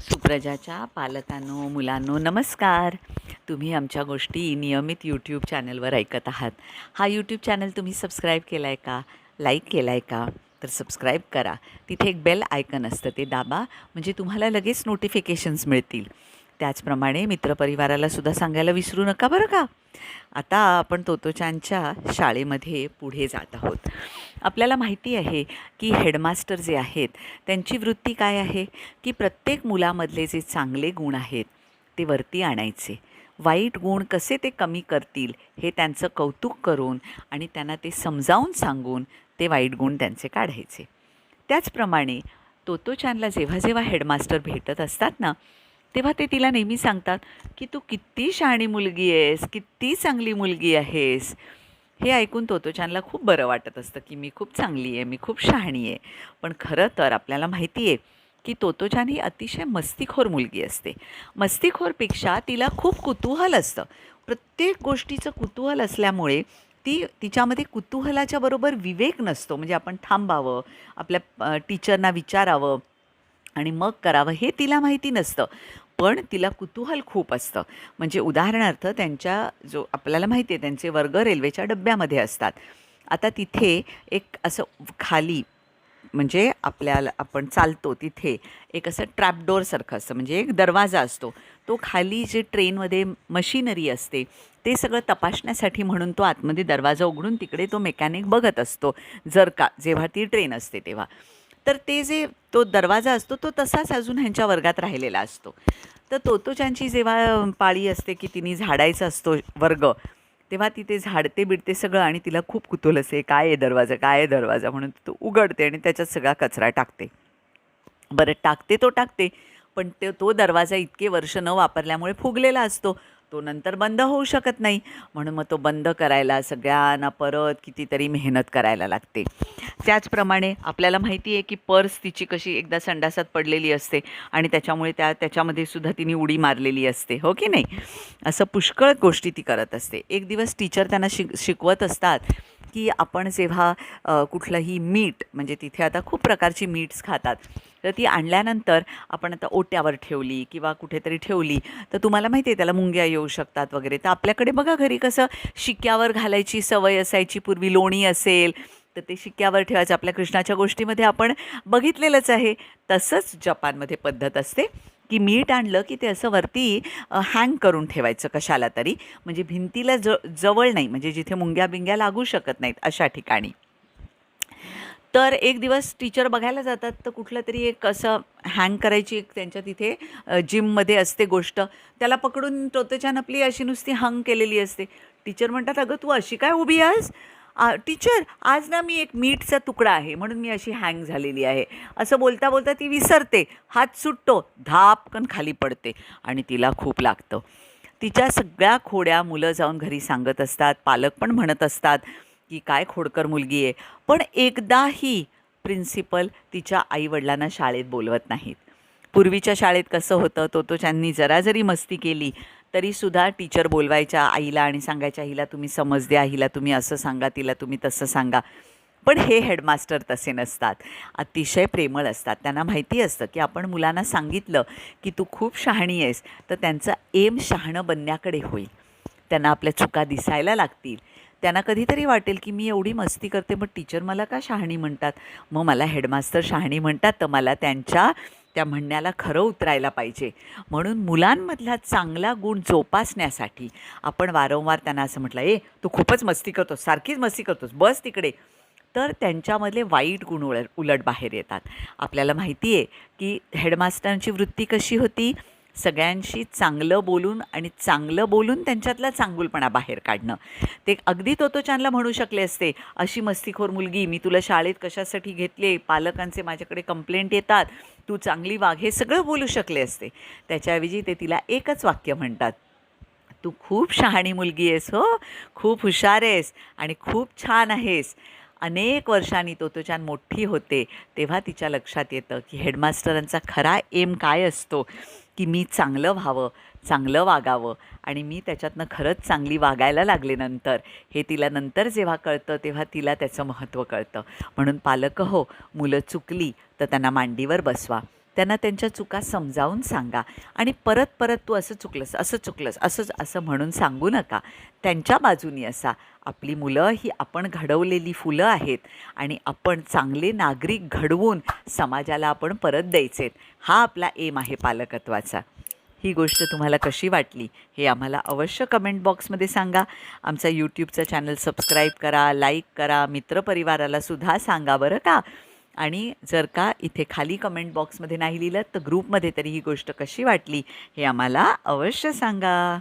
सुप्रजाच्या पालकांनो मुलांनो नमस्कार. तुम्ही आमच्या गोष्टी नियमित यूट्यूब चॅनलवर ऐकत आहात. हा यूट्यूब चॅनल तुम्ही सबस्क्राईब केला आहे का? लाईक केला आहे का? तर सबस्क्राईब करा. तिथे एक बेल आयकन असतं ते दाबा. म्हणजे तुम्हाला लगेच नोटिफिकेशन्स मिळतील. त्याचप्रमाणे मित्रपरिवाराला सुद्धा सांगायला विसरू नका बरं का. आता आपण तोतोचांच्या शाळेमध्ये पुढे जात आहोत. आपल्याला माहिती आहे की हेडमास्टर जे आहेत त्यांची वृत्ती काय आहे? की प्रत्येक मुलामधले जे चांगले गुण आहेत ते वरती आणायचे. वाईट गुण कसे ते कमी करतील हे त्यांचं कौतुक करून आणि त्यांना ते समजावून सांगून ते वाईट गुण त्यांचे काढायचे. त्याचप्रमाणे तोतोचानला जेव्हा जेव्हा हेडमास्टर भेटत असतात ना तेव्हा ते तिला नेहमी सांगतात की तू किती शहाणी मुलगी आहेस किती चांगली मुलगी आहेस. हे ऐकून तोतोचानला खूप बरं वाटत असतं की मी खूप चांगली आहे मी खूप शहाणी आहे. पण खरं तर आपल्याला माहिती आहे की तोतोचान ही अतिशय मस्तीखोर मुलगी असते. मस्तीखोरपेक्षा तिला खूप कुतूहल असतं. प्रत्येक गोष्टीचं कुतूहल असल्यामुळे ती तिच्यामध्ये कुतूहलाच्या बरोबर विवेक नसतो. म्हणजे आपण थांबावं आपल्या टीचरना विचारावं. आणि मग करावं हे तिला माहिती नसतं. पण तिला कुतूहल खूप असतं. म्हणजे उदाहरणार्थ त्यांच्या जो आपल्याला माहिती आहे त्यांचे वर्ग रेल्वेच्या डब्यामध्ये असतात. आता तिथे एक असं खाली म्हणजे आपल्याला आपण चालतो तिथे एक असं ट्रॅपडोरसारखं असतं. म्हणजे एक दरवाजा असतो. तो खाली जे ट्रेनमध्ये मशिनरी असते ते सगळं तपासण्यासाठी म्हणून तो आतमध्ये दरवाजा उघडून तिकडे तो मेकॅनिक बघत असतो. जर का जेव्हा ती ट्रेन असते तेव्हा. तर ते जे तो दरवाजा असतो तो तसाच अजून ह्यांच्या वर्गात राहिलेला असतो. तर तोतोच्यांची जेव्हा पाळी असते की तिने झाडायचा असतो वर्ग तेव्हा तिथे झाडते बिडते सगळं आणि तिला खूप कुतूहल असते काय आहे दरवाजा? काय आहे दरवाजा? म्हणून तो उघडते आणि त्याच्यात सगळा कचरा टाकते. बरं टाकते तो टाकते पण ते तो दरवाजा इतके वर्ष न वापरल्यामुळे फुगलेला असतो. तो नंतर बंद होऊ शकत नाही. म्हणून मग तो बंद करायला सगळ्यांना परत कितीतरी मेहनत करायला लागते. त्याचप्रमाणे आपल्याला माहिती आहे की पर्स तिची कशी एकदा संडासात पडलेली असते आणि त्याच्यामुळे त्या त्याच्यामध्ये सुद्धा तिने उडी मारलेली असते. हो की नाही? असं पुष्कळ गोष्टी ती करत असते. एक दिवस टीचर त्यांना शिक शिकवत असतात की आपण जेव्हा कुठलंही मीठ म्हणजे तिथे आता खूप प्रकारची मीट्स खातात. तर ती आणल्यानंतर आपण आता ओट्यावर ठेवली किंवा कुठेतरी ठेवली तर तुम्हाला माहिती आहे त्याला मुंग्या येऊ शकतात वगैरे. तर आपल्याकडे बघा घरी कसं शिक्क्यावर घालायची सवय असायची पूर्वी लोणी असेल तर ते शिक्क्यावर ठेवायचं. आपल्या कृष्णाच्या गोष्टीमध्ये आपण बघितलेलंच आहे. तसंच जपानमध्ये पद्धत असते की मीठ आणलं की ते असं वरती हँग करून ठेवायचं कशाला तरी. म्हणजे भिंतीला ज जवळ नाही म्हणजे जिथे मुंग्या बिंग्या लागू शकत नाहीत अशा ठिकाणी. तर एक दिवस टीचर बघायला जातात तर कुठलं तरी एक असं हँग करायची एक त्यांच्या तिथे जिममध्ये असते गोष्ट. त्याला पकडून टोतेच्यान आपली अशी नुसती हंग केलेली असते. टीचर म्हणतात अगं तू अशी काय उभी आहेस? टीचर आज ना मी एक मीठचा तुकडा आहे म्हणून मी अशी हँग झालेली आहे. असं बोलता बोलता ती विसरते. हात सुटतो धापकन खाली पडते आणि तिला खूप लागतं. तिच्या सगळ्या खोड्या मुलं जाऊन घरी सांगत असतात पालक पण म्हणत असतात की काय खोडकर मुलगी आहे. पण एकदाही प्रिन्सिपल तिच्या आईवडिलांना शाळेत बोलवत नाहीत. पूर्वीच्या शाळेत कसं होतं तो तो त्यांनी जरा जरी मस्ती केली तरीसुद्धा टीचर बोलवायच्या आईला आणि सांगायच्या हिला तुम्ही समज द्या हिला तुम्ही असं सांगा तिला तुम्ही तसं सांगा. पण हे हेडमास्टर तसे नसतात. अतिशय प्रेमळ असतात. त्यांना माहिती असतं की आपण मुलांना सांगितलं की तू खूप शहाणी आहेस तर त्यांचं एम शहाणं बनण्याकडे होईल. त्यांना आपल्या चुका दिसायला लागतील. त्यांना कधीतरी वाटेल की मी एवढी मस्ती करते मग टीचर मला का शहाणी म्हणतात? मग मला हेडमास्तर शहाणी म्हणतात तर मला त्यांच्या त्या म्हणण्याला खरं उतरायला पाहिजे. म्हणून मुलांमधला चांगला गुण जोपासण्यासाठी आपण वारंवार त्यांना असं म्हटलं ए तू खूपच मस्ती करतोस सारखीच मस्ती करतोस बस तिकडे. तर त्यांच्यामधले वाईट गुण उलट उलट बाहेर येतात. आपल्याला माहिती आहे की हेडमास्टरांची वृत्ती कशी होती? सगळ्यांशी चांगलं बोलून आणि चांगलं बोलून त्यांच्यातला चांगुलपणा बाहेर काढणं. ते अगदी तोतोचानला म्हणू शकले असते अशी मस्तीखोर मुलगी मी तुला शाळेत कशासाठी घेतले? पालकांचे माझ्याकडे कंप्लेंट येतात. तू चांगली वाघ हे सगळं बोलू शकले असते. त्याच्याऐवजी ते तिला एकच वाक्य म्हणतात तू खूप शहाणी मुलगी आहेस हो. खूप हुशार आहेस आणि खूप छान आहेस. अनेक वर्षांनी तोतोचान मोठी होते तेव्हा तिच्या लक्षात येतं की हेडमास्टरांचा खरा एम काय असतो. की मी चांगलं व्हावं चांगलं वागावं. आणि मी त्याच्यातनं खरंच चांगली वागायला लागले नंतर. हे तिला नंतर जेव्हा कळतं तेव्हा तिला त्याचं महत्त्व कळतं. म्हणून पालक हो मुलं चुकली तर त्यांना मांडीवर बसवा. त्यांना त्यांच्या चुका समजावून सांगा. आणि परत परत तू असं चुकलंस असं चुकलंस असंच असं म्हणून सांगू नका. त्यांच्या बाजूनी असा. आपली मुलं ही आपण घडवलेली फुलं आहेत आणि आपण चांगले नागरिक घडवून समाजाला आपण परत द्यायचे हा आपला एम आहे पालकत्वाचा. ही गोष्ट तुम्हाला कशी वाटली हे आम्हाला अवश्य कमेंट बॉक्समध्ये सांगा. आमचा यूट्यूबचा चॅनल सबस्क्राईब करा लाईक करा मित्रपरिवाराला सुद्धा सांगा बरं का? आणि जर का इथे खाली कमेंट बॉक्समध्ये नाही लिहिलं तर ग्रुपमध्ये तरी ही गोष्ट कशी वाटली हे आम्हाला अवश्य सांगा.